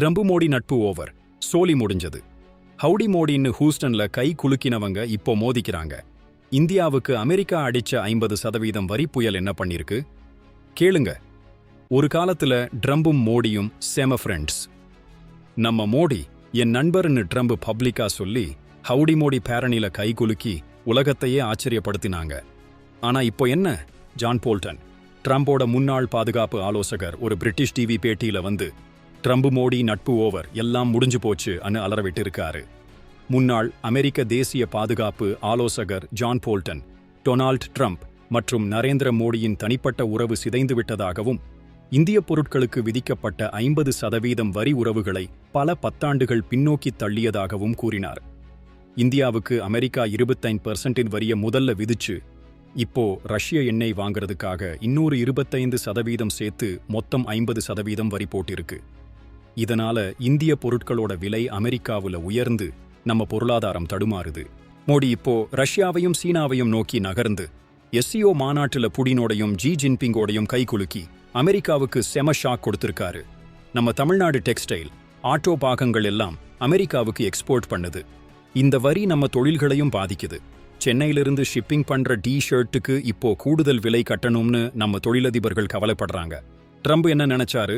ட்ரம்பு மோடி நட்பு ஓவர். சோலி முடிஞ்சது. ஹவுடி மோடின்னு ஹூஸ்டன்ல கை குலுக்கினவங்க இப்போ மோதிக்கிறாங்க. இந்தியாவுக்கு அமெரிக்கா அடிச்ச ஐம்பது சதவீதம் வரி புயல் என்ன பண்ணிருக்கு? கேளுங்க. ஒரு காலத்துல ட்ரம்பும் மோடியும் செம ஃப்ரெண்ட்ஸ் நம்ம மோடி என் நண்பர்னு ட்ரம்ப் பப்ளிக்கா சொல்லி ஹவுடி மோடி பேரணில கை குலுக்கி உலகத்தையே ஆச்சரியப்படுத்தினாங்க. ஆனா இப்போ என்ன? John Bolton. ட்ரம்போட முன்னாள் பாதுகாப்பு ஆலோசகர் ஒரு பிரிட்டிஷ் டிவி பேட்டியில வந்து ட்ரம்ப் மோடி நட்பு ஓவர் எல்லாம் முடிஞ்சு போச்சு அனு அலறவிட்டு இருக்காரு முன்னாள் அமெரிக்க தேசிய பாதுகாப்பு ஆலோசகர் ஜான் போல்டன் டொனால்ட் ட்ரம்ப் மற்றும் நரேந்திர மோடியின் தனிப்பட்ட உறவு சிதைந்து விட்டதாகவும் இந்திய பொருட்களுக்கு விதிக்கப்பட்ட ஐம்பது சதவீதம் வரி உறவுகளை பல பத்தாண்டுகள் பின்னோக்கி தள்ளியதாகவும் கூறினார். இந்தியாவுக்கு அமெரிக்கா இருபத்தைந்து பர்சன்டின் வரிய முதல்ல விதிச்சு இப்போ ரஷ்ய எண்ணெய் வாங்குறதுக்காக இன்னொரு இருபத்தைந்து சதவீதம் சேர்த்து மொத்தம் ஐம்பது சதவீதம் வரி போட்டிருக்கு. இதனால இந்திய பொருட்களோட விலை அமெரிக்காவுல உயர்ந்து நம்ம பொருளாதாரம் தடுமாறுது. மோடி இப்போ ரஷ்யாவையும் சீனாவையும் நோக்கி நகர்ந்து எஸ்சிஓ மாநாட்டுல புடினோடையும் ஜி ஜின்பிங்கோடையும் கைகுலுக்கி அமெரிக்காவுக்கு செம ஷாக் கொடுத்திருக்காரு. நம்ம தமிழ்நாடு டெக்ஸ்டைல் ஆட்டோ பாகங்கள் எல்லாம் அமெரிக்காவுக்கு எக்ஸ்போர்ட் பண்ணுது. இந்த வரி நம்ம தொழில்களையும் பாதிக்குது. சென்னையிலிருந்து ஷிப்பிங் பண்ற டி ஷர்ட்டுக்கு இப்போ கூடுதல் விலை கட்டணும்னு நம்ம தொழிலதிபர்கள் கவலைப்படுறாங்க. ட்ரம்ப் என்ன நினைச்சாரு?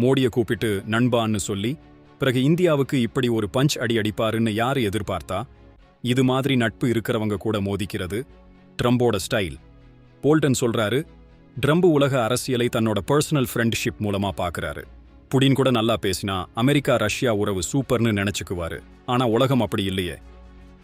மோடியை கூப்பிட்டு நண்பான்னு சொல்லி பிறகு இந்தியாவுக்கு இப்படி ஒரு பஞ்ச் அடி அடிப்பாருன்னு யாரு எதிர்பார்த்தா? இது மாதிரி நட்பு இருக்கிறவங்க கூட மோதிக்கிறது ட்ரம்போட ஸ்டைல். போல்டன் சொல்றாரு ட்ரம்ப் உலக அரசியலை தன்னோட பர்சனல் ஃப்ரெண்ட்ஷிப் மூலமா பாக்குறாரு. புடின் கூட நல்லா பேசினா அமெரிக்கா ரஷ்யா உறவு சூப்பர்னு நினைச்சுக்குவாரு. ஆனா உலகம் அப்படி இல்லையே.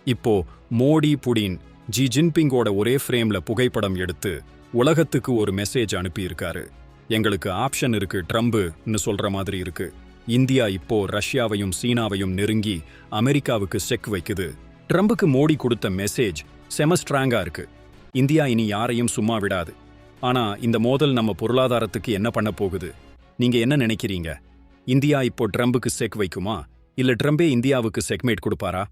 இப்போ மோடி புடின் ஜி ஜின்பிங்கோட ஒரே ஃப்ரேம்ல புகைப்படம் எடுத்து உலகத்துக்கு ஒரு மெசேஜ் அனுப்பியிருக்காரு. எங்களுக்கு ஆப்ஷன் இருக்கு ட்ரம்புன்னு சொல்ற மாதிரி இருக்கு. இந்தியா இப்போ ரஷ்யாவையும் சீனாவையும் நெருங்கி அமெரிக்காவுக்கு செக் வைக்குது. ட்ரம்புக்கு மோடி கொடுத்த மெசேஜ் செம ஸ்ட்ராங்கா இருக்கு. இந்தியா இனி யாரையும் சும்மா விடாது. ஆனா இந்த மோதல் நம்ம பொருளாதாரத்துக்கு என்ன பண்ண போகுது? நீங்க என்ன நினைக்கிறீங்க? இந்தியா இப்போ ட்ரம்புக்கு செக் வைக்குமா? இல்ல ட்ரம்பே இந்தியாவுக்கு செக்மேட் கொடுப்பாரா?